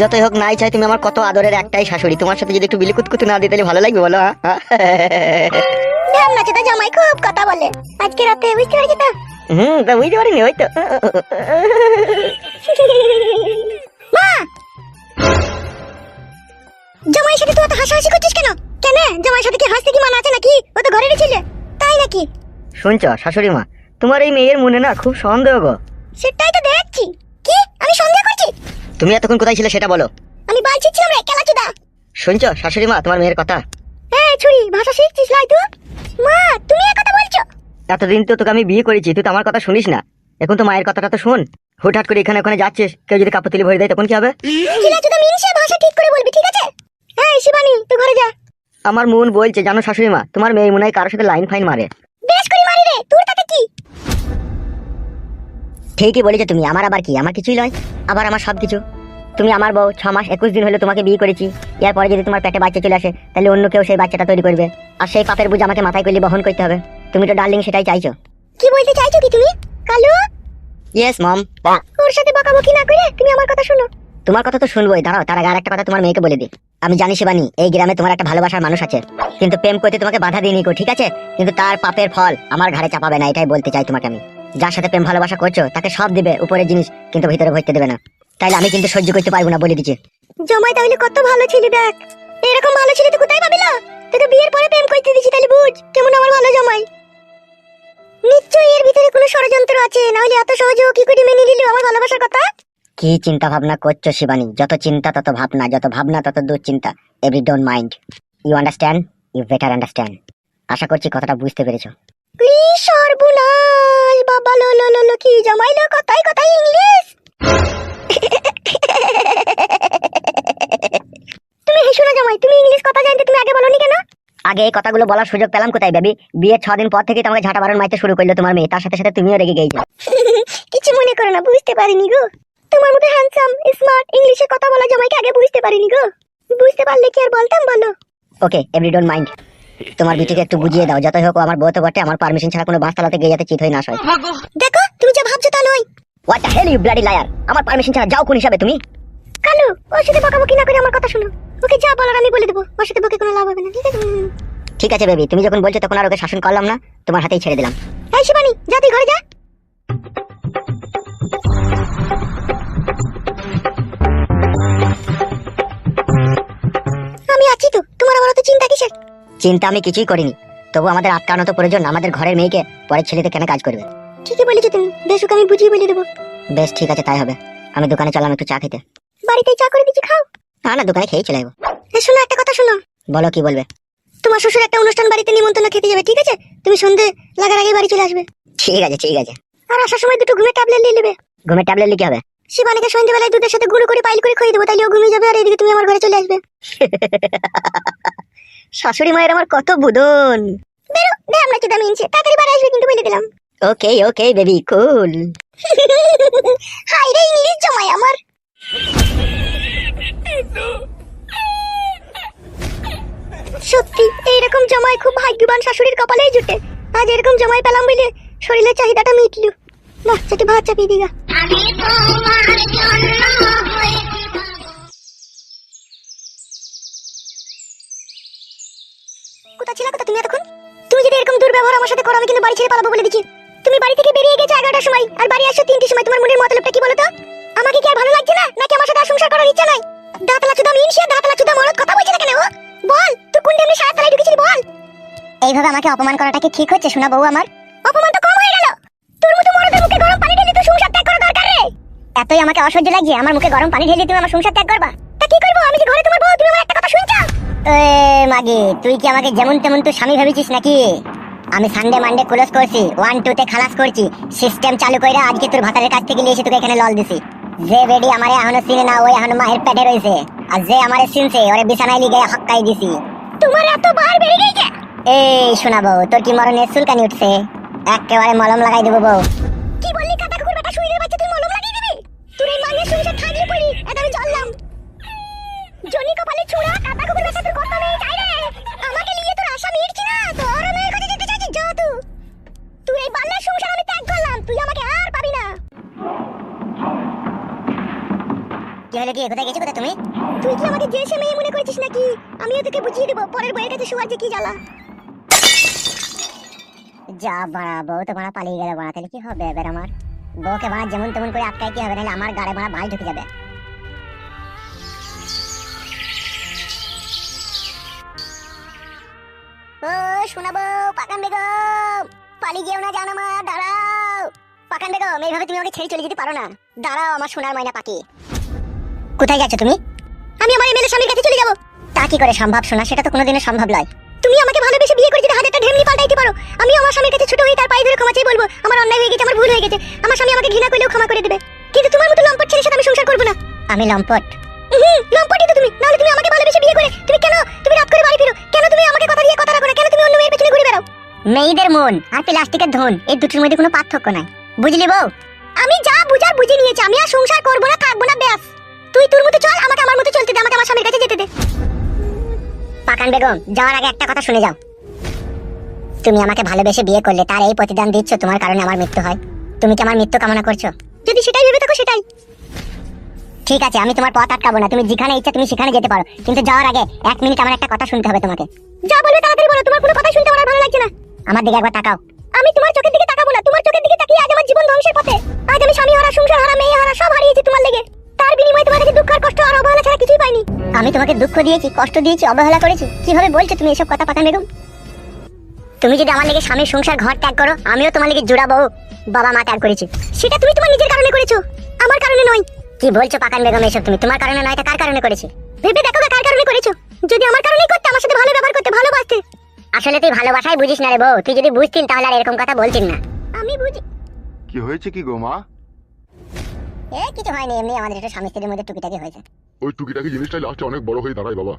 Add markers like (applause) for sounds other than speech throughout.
যতই হোক নাই চাই তুমি আমার কত আদরের একটাই শাশুড়ি। তোমার সাথে যদি একটু বিলিকুতকুতু না দিতে তাহলে ভালো লাগবে বলো হ্যাঁ? ধ্যান তো জামাই খুব কথা বলে। আজকে রাতে বুঝতে পারছি তো? হুম তা বুঝতে পারিনি ওই তো। মা! জামাইয়ের সাথে তুই এত হাসাহাসি করছিস কেন? কেন? জামাইয়ের সাথে কি হাসতে কি মানা আছে নাকি? ও তো ঘরেরই ছিল। তাই নাকি? শুনছ শাশুড়ি মা তোমার এই মেয়ের মনে না খুব সন্দেহ গো। সেটাই তো দেখছি। কি? আমি সন্দেহ করছি? তুমি এতক্ষণ কোথায় ছিলে সেটা বলো। আমি বালছি ছিলাম রে কেলাচুদা। শুনছ? শাশুড়ি মা তোমার মেয়ের কথা। এই ছুরি ভাষা শিখছিস লাই তুই মা তুমি এক কথা বলছো? এতদিন তো তোকে আমি বিয়ে করেছি তুই তো আমার কথা শুনিস না। এখন তো মায়ের কথাটা তো শোন। হুটহাট করে এখানে ওখানে যাচ্ছিস কেউ যদি কাপড় তুলি ভরে দেয় তখন কি হবে? চিলাচুদা মিনসে ভাষা ঠিক করে বলবি ঠিক আছে? এই শিবানী তুই ঘরে যা। আমার মন বলছে জানো শাশুড়ি মা তোমার মেয়ে মনে হয় কারোর সাথে লাইন ফাইন মারে। বেশ করে মারি রে তোর তাতে কি? ঠিকই বলেছ তুমি আমার আবার কি? আমার কিছুই নয় আবার আমার সব কিছু তুমি আমার বউ ছ মাস একুশ দিন হলো তোমাকে বিয়ে করেছি। এরপরে যদি তোমার পেটে বাচ্চা চলে আসে তাহলে অন্য কেউ সেই বাচ্চাটা তৈরি করবে। আর সেই পাপের বুঝ আমাকে মাথায় করলে বহন করতে হবে। তুমি তো ডার্লিং সেটাই চাইছো। কি বলতে চাইছো কি তুমি? কালু? ইয়েস মম ওর সাথে বকাবকি না করে তুমি আমার কথা শোনো। তোমার কথা তো শুনবোই দাঁড়াও তার আগে আরেকটা কথা তোমার মেয়েকে বলে দিই। আমি জানি শিবানী এই গ্রামে তোমার একটা ভালোবাসার মানুষ আছে। কিন্তু প্রেম করতে তোমাকে বাধা দিইনি গো ঠিক আছে? কিন্তু তার পাপের ফল আমার ঘাড়ে চাপাবে না এটাই বলতে চাই তোমাকে আমি। যার সাথে প্রেম ভালোবাসা করছ তাকে সব দিবে উপরের জিনিস কিন্তু ভিতরে ভরতে দেবে না। তাইলে আমি কিন্তু সহ্য করতে পারব না বলে দিচ্ছি। জমাই তাহলে কত ভালো ছিলি দেখ। এরকম ভালো ছিলি তুই কোথায় পাবিলা? তোকে বিয়ের পরে প্রেম করতে দিছি তাহলে বুঝ কেমন আমার ভালো জমাই। নিশ্চয়ই এর ভিতরে কোনো ষড়যন্ত্র আছে না হলে এত সহজে ও কি করে মেনে নিল আমার ভালোবাসার কথা? কি চিন্তা ভাবনা করছ শিবানী? যত চিন্তা তত ভাবনা যত ভাবনা তত দুশ্চিন্তা। Every don't mind you understand you better understand আশা করছি কথাটা বুঝতে পেরেছ। প্লিজ সর্বনাশ। বাবা লো লো লো কি জমাই লো কথাই কথাই ইংলিশ। তুমি হেসো না জামাই তুমি ইংলিশ কথা জানতে তুমি আগে বলনি কেন? আগে এই কথাগুলো বলার সুযোগ পেলাম কোথায় বেবি? বিয়ের ছ দিন পর থেকে তোমাকে ঝাঁটা বারণ মাইতে শুরু করল তোমার মেয়ে। তার সাথে সাথে তুমিও রেগে গেছো (laughs) কিছু মনে করো না বুঝতে পারিনি গো। তোমার মতো হ্যান্ডসাম স্মার্ট ইংলিশে কথা বলা জামাইকে আগে বুঝতে পারিনি গো। বুঝতে পারলে কি আর বলতাম বলো? ওকে এভরি ডোন্ট মাইন্ড তোমার বিটিকে একটু বুঝিয়ে দাও যতই হোক আমার বউতে বটে আমার পারমিশন ছাড়া কোনো বাস চালাতে গিয়ে যাতে চিত হয়ে না হয় দেখো তুমি যা ভাবছ তা নয়। What the hell you bloody liar আমার পারমিশন ছাড়া যাও কোন হিসাবে তুমি? কালু ওর সাথে বকাবকি না করে আমার কথা শুনো। ওকে যা বলার আমি বলে দেবো ওর সাথে বকে কোনো লাভ হবে না ঠিক আছে? ঠিক আছে বেবি তুমি যখন বলছো তখন আর ওকে শাসন করলাম না তোমার হাতেই ছেড়ে দিলাম। এই শিবানী যা তুই ঘরে যা। চিন্তা আমি কিছুই করিনি। তবু আমাদের আটকানো তো প্রয়োজন আমাদের ঘরের মেয়েকে পরের ছেলেতে কেন কাজ করবে? ঠিকই বলেছ তুমি বেশ ওকে আমি বুঝিয়ে বলে দেবো। বেশ ঠিক আছে তাই হবে। আমি দোকানে চললাম একটু চা খেতে। বাড়িতে চা করে দিচ্ছি খাও। না না দোকানে খেয়ে চলে যাব। শোনো একটা কথা শোনো। বলো কি বলবে? তোমার শ্বশুর একটা অনুষ্ঠান বাড়িতে নিমন্ত্রণ খেতে যাবে ঠিক আছে? তুমি সন্ধে লাগার আগে বাড়ি চলে আসবে। ঠিক আছে ঠিক আছে। আর আসার সময় দুটো ঘুমের ট্যাবলেট নিয়ে নেবে। ঘুমের ট্যাবলেট লিখে হবে? শিবানীকে সন্ধ্যেবেলায় দুধের সাথে গুঁড়ো করে পাইল করে খাইয়ে দেবো তাইলে ও ঘুমিয়ে যাবে আর এদিকে তুমি আমার ঘরে চলে আসবে। (laughs) শাশুড়ি মায়ের আমার কত বুদন। বেরো, দে আমরা চিন্তা মিনছে তাড়াতাড়ি বাড়ি আসবে কিন্তু বলে দিলাম। Okay okay, baby, cool. (laughs) High রে ইংলিশ জমাই আমার। সত্যি, এইরকম জমাই খুব ভাগ্যবান শাশুড়ির কপালেই জুটে। আজ এরকম জমাই পেলাম বলে শরীরের চাহিদাটা মিটলু। সেটি ভাত চাপিয়ে দিগা। কোথা ছিল কোথা তুমি এতক্ষণ? তুমি যদি এরকম দুর্ব্যবহার আমার সাথে করো, আমি কিন্তু বাড়ি ছেড়ে পালাবো বলে দিচ্ছি। তুমি বাড়ি থেকে বেরিয়ে গেছো এগারোটার সময়, আর বাড়ি আসছো তিনটির সময়। তোমার মনের মতলবটা কি বলো আমাকে কি আর ভালো লাগছে না? নাকি আমার সাথে আর সংসার করার ইচ্ছা নাই? দাঁতলা চুদা মিন সে দাঁতলা চুদা মরদ, কথা বলছে না কেন বল তুই কোন টাইমে সাত তলায় ঢুকেছিলি, বল। এইভাবে আমাকে অপমান করাটা কি ঠিক হচ্ছে, শোনা বউ আমার? অপমান তো কম হয়ে গেল। তোর মতো মরদের মুখে গরম পানি ঢেলে তো সংসার ত্যাগ করা দরকার রে। এতই আমাকে অসহ্য লাগছে, আমার মুখে গরম পানি ঢেলে তুমি আমার সংসার ত্যাগ করবা? তা কি করব? আমি যে ঘরে তোমার বউ, তুমি আমার একটা কথা শুনছো? এ মাগি। তুই কি আমাকে যেমন তেমন তুই স্বামী ভেবেছিস নাকি? আমি সানডে মানডে ক্লোজ করছি। ওয়ান টু তে খালাস করছি। সিস্টেম চালু কইরা আজকে তোর ভাতারের কাছ থেকে নিয়ে এসে তোকে এখানে লল দিছি। যে বেডি আমারে এখনও চিনে না ওই এখনও মায়ের পেটে রয়েছে আর যে আমারে চিনছে ওরে বিছানায় লিগে হক্কাই দিছি। তোমার এত বার বেড়ে গেছে? এই শোনাবো তোর কি মরণে চুলকানি উঠছে? একেবারে মলম লাগাই দেবো বউ। কি বললি কি কোথায় গেছো কোথায় তুমি? তুই কি আমাকে যে সে মেয়ে মনে করেছিস নাকি? আমিও তোকে বুঝিয়ে দেবো, পরের বইয়ের কাছে শোয়ার যে কি জ্বালা। যা বাড়া, বউ তো পালিয়ে গেল বাড়া, তাহলে কি হবে এবার আমার? বউকে যেমন তেমন করে আটকায় কি হবে, নাহলে আমার গাড়ে ঢুকে যাবে। ও শোনাবো পাকান বেগম। পালিয়ে যেও না জানো মা, দাঁড়াও। পাকান বেগম, এইভাবে তুমি আমাকে ছেড়ে চলে যেতে পারো না। দাঁড়াও, আমার সোনার ময়না পাখি। কোথায় যাচ্ছ তুমি? আমি আমার এমএলএ স্বামীর কাছে চলে যাব। তা কি করে সম্ভব শোনা সেটা তো কোনোদিনও সম্ভব নয়। তুমি আমাকে ভালোবেসে বিয়ে করে যদি হাজারটা ঢেমনি পাল্টাইতে পারো, আমি আমার স্বামীর কাছে ছোট হয়ে তার পায়ে ধরে ক্ষমা চাই বলব, আমার অন্যায় হয়ে গেছে, আমার ভুল হয়ে গেছে, আমার স্বামী আমাকে ঘৃণা করলেও ক্ষমা করে দেবে। কিন্তু তোমার মতো লম্পট ছেলের সাথে আমি সংসার করব না। আমি লম্পট। হুম লম্পটই তো তুমি। নাহলে তুমি আমাকে ভালোবেসে বিয়ে করে, তুমি কেন? তুমি রাত করে বাড়ি ফিরো। কেন তুমি আমাকে কথা দিয়ে কথা রাখো না? কেন তুমি অন্য মেয়ের পেছনে ঘুরে বেড়াও? মেয়েদের মন আর প্লাস্টিকের ধন, এই দুটোর মধ্যে কোনো পার্থক্য নাই। বুঝলি বউ? আমি যা বুঝার বুঝে নিয়েছি, আমি আর সংসার করব না, থাকব না, ব্যাস। তুই তোর মতো চল আমাকে আমার মতো চলতে দে আমাকে আমার স্বামীর কাছে যেতে দে। পাকান বেগম যাওয়ার আগে একটা কথা শুনে যাও। তুমি আমাকে ভালোবেসে বিয়ে করলে তার এই প্রতিদান দিচ্ছ তোমার কারণে আমার মৃত্যু হয়। তুমি কি আমার মৃত্যু কামনা করছ? যদি সেটাই ভেবে থাকো সেটাই। ঠিক আছে আমি তোমার পথ আটকাবো না তুমি যেখানে ইচ্ছা তুমি সেখানে যেতে পারো। কিন্তু যাওয়ার আগে এক মিনিট আমার একটা কথা শুনতে হবে তোমাকে। যা বলবে তাড়াতাড়ি বলো তোমার কোনো কথা শুনতে আমার ভালো লাগছে না। আমার দিকে একবার তাকাও। আমি তোমার চোখের দিকে তাকাবো না তোমার চোখের দিকে তাকিয়ে আজ আমার জীবন ধ্বংসের পথে। আজ আমি স্বামী হারা সংসার হারা মেয়ে হারা সব হারিয়েছি তোমার লেগে তার বিনিময়ে তোমার কাছে দুঃখ আর কষ্ট আর অবহেলা ছাড়া কিছুই পাইনি আমি তোমাকে দুঃখ দিয়েছি, কষ্ট দিয়েছি, অবহেলা করেছি। কীভাবে বলছো তুমি এসব কথা পাতা বেগম? তুমি যদি আমার লেগে স্বামীর সংসার, ঘর ত্যাগ করো, আমিও তোমার লেগে জোড়া বউ, বাবা মা ত্যাগ করেছি। সেটা তুমি তোমার নিজের কারণে করেছ, আমার কারণে নয়। কি বলছো পাকান বেগম এসব তুমি? তোমার কারণে নয় কার কারণে করেছি? ভেবে দেখো কার কারণে করেছ। যদি আমার কারণেই করতে, আমার সাথে ভালো ব্যবহার করতে ভালোবাসতে। আসলে তুই ভালোবাসাই বুঝিস না রে বউ। তুই যদি বুঝতিন তাহলে আর এরকম কথা বলতিন না। আমি বুঝি কি হয়েছে কি গো মা? এ কিছু হয়নি এমনি আমাদের একটু স্বামী স্ত্রীর মধ্যে টুকিটাকি হয়েছে। ওই টুকিটাকি জিনিসটা লাস্টে অনেক বড় হয়ে দাঁড়ায় বাবা।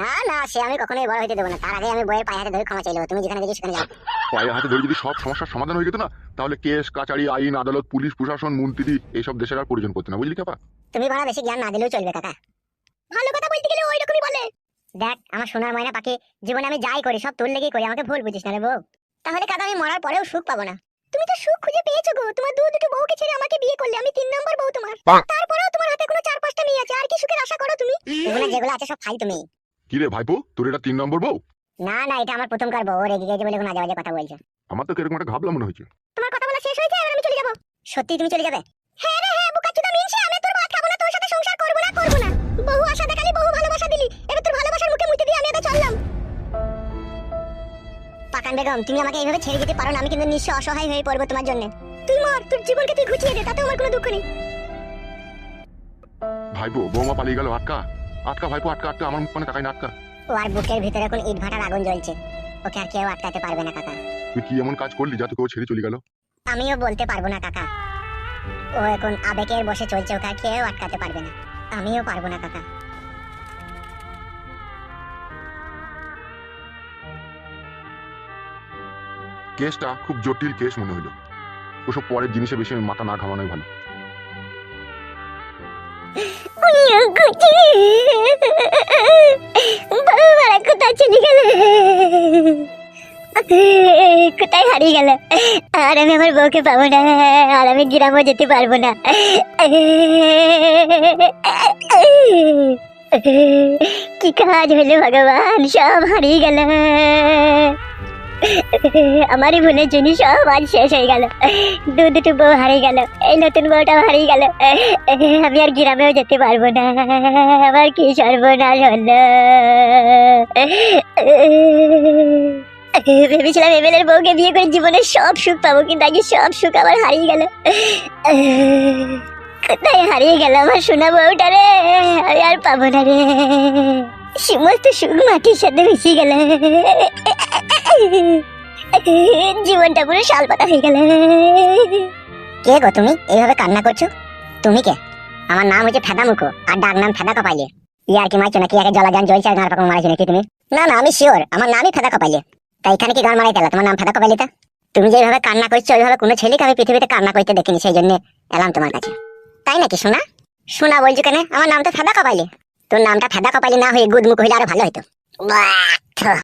না না সে আমি কখনোই বড় হইতে দেবো না। তার আগে আমি বইয়ের পায়ে হাতে ধরে ক্ষমা তুমি যেখানে গেছি সেখানে যাও। পায়ে হাতে ধরে যদি সব সমস্যার সমাধান হয়ে যেত না তাহলে কেস কাচারি আইন আদালত পুলিশ প্রশাসন মন্ত্রী এইসব দেশের আর প্রয়োজন পড়তো না বুঝলি কাপা তুমি বড় বেশি জ্ঞান না দিলেও চলবে কাকা। ভালো কথা বলতে গেলে ওই রকমই বলে। দেখ আমার সোনার ময়না পাখি জীবনে আমি যাই করি সব তোর লেগেই করি আমাকে ভুল বুঝিস না রে বউ। তাহলে কাকা আমি মরার পরেও সুখ পাবো না। তুমি তো সুখ খুঁজে পেয়েছ গো। তোমার দু দুটো বউকে ছেড়ে আমাকে বিয়ে করলে আমি তিন নম্বর বউ তোমার। তারপরেও তোমার হাতে কোনো চার পাঁচটা মেয়ে আছে আর কি সুখের আশা করো তুমি? এগুলো যেগুলো আছে সব ফাই তুমি কি রে ভাইপো তোর এটা তিন নম্বর বউ? না না এটা আমার প্রথম কার বউ রেগে গেছে বলে কোনো আজে কথা বলছে। আমার তো কীরকম একটা ঘাবলা মনে হয়েছে। তোমার কথা বলা শেষ হয়েছে এবার আমি চলে যাব। সত্যি তুমি চলে যাবে? হ্যাঁ রে হ্যাঁ বুকাচুদা মিনছে আমি তোর ভাত খাব না তোর সাথে সংসার করব না করব না। বহু আশা দেখালি বহু ভালোবাসা দিলি। বেগম তুমি আমাকে এইভাবে ছেড়ে যেতে পারো না আমি কিন্তু নিঃস্ব অসহায় হয়ে পড়ব তোমার জন্য। তুই মর তোর জীবনকে তুই ঘুচিয়ে দে তাতে আমার কোনো দুঃখ নেই। বৌমা পালিয়ে গেল আটকা। আটকা ভাইপো আটকা আটকা আমার মানে তাকাই না আটকা। ও আর বুকের ভিতরে এখন ইট ভাটার আগুন জ্বলছে। ওকে আর কেউ আটকাতে পারবে না কাকা। তুই কি এমন কাজ করলি যা তোকে ও ছেড়ে চলে গেল? আমিও বলতে পারব না কাকা। ও এখন আবেগের বসে চলছে ওকে আর কেউ আটকাতে পারবে না। আমিও পারব না কাকা। কেসটা খুব জটিল কেস মনে হলো। ওসব পরের জিনিসে বেশি মাথা না ঘামানোই ভালো। কোথায় কোথায় হারিয়ে গেল? আর আমি আমার বউকে পাবো না, আর আমি গ্রামও যেতে পারব না। কি কাজ হলো ভগবান? সব হারিয়ে গেল। আমারই ভুলের জন্য সব আজ শেষ হয়ে গেল। দু দুটো বউ হারিয়ে গেল, এই নতুন বউটাও হারিয়ে গেল। আমি আর গ্রামেও যেতে পারব না, আমার কি সর্বনাশ হলো? ভেবেছিলাম এমএলএর বউকে বিয়ে করে জীবনের সব সুখ পাবো, কিন্তু আজকে সব সুখ আমার হারিয়ে গেল। কোথায় হারিয়ে গেল আমার সোনা বউটা রে? আমি আর পাবো না রে। সমস্ত সুখ মাটির সাথে মিশিয়ে গেল। জীবনটা পুরো হয়ে কে গো তুমি? এইভাবে কান্না করছ? তুমি কে? আমার নাম হচ্ছে ফেদা মুখো আর ডাক নাম ফেদা ইয়ার কি মারছো নাকি? জ্বলছে আর গান পাকা নাকি তুমি? না না, আমি শিওর আমার নামই ফেদা তাই এখানে কি গান মারাই তোমার নাম ফেদা তা তুমি যেভাবে কান্না করছ ওইভাবে কোনো ছেলেকে আমি পৃথিবীতে কান্না করতে দেখিনি, সেই জন্য এলাম তোমার কাছে। তাই নাকি শোনা শোনা বলছো কেন? আমার নাম তো ফেদা কপাইলে। তোর নামটা ফেদা কপাইলে না হয়ে গুদমুখ হইলে আরও ভালো থু।